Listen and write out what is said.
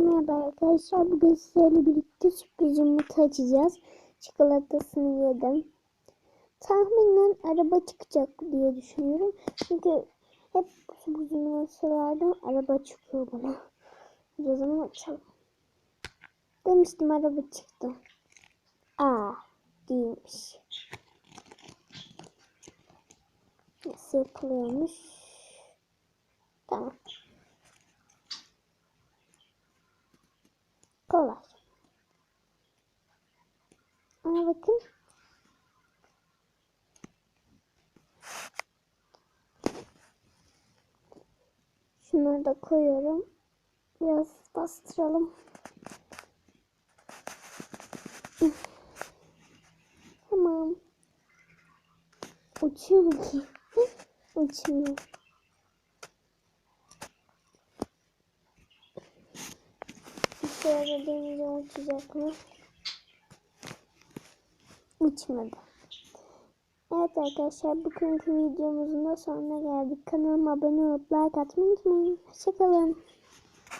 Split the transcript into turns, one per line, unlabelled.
merhaba arkadaşlar. Bugün sizlerle birlikte sürpriz yumurta açacağız. Çikolatasını yedim. Tahminen araba çıkacak diye düşünüyorum. Çünkü hep sürpriz yumurtalardan araba çıkıyor bana. O zaman açalım. Demiştim araba çıktı. Aa değilmiş. Nasıl yapılıyormuş? Tamam. Kolay. Ama bakın. Şunları da koyuyorum. Biraz bastıralım. Tamam. Uçuyor mu ki? Uçmuyor. Şöyle deneyeceğim uçacak mı? Uçmadı. Evet arkadaşlar bugünkü videomuzun da sonuna geldik. Kanalıma abone olup like atmayı unutmayın. Hoşçakalın.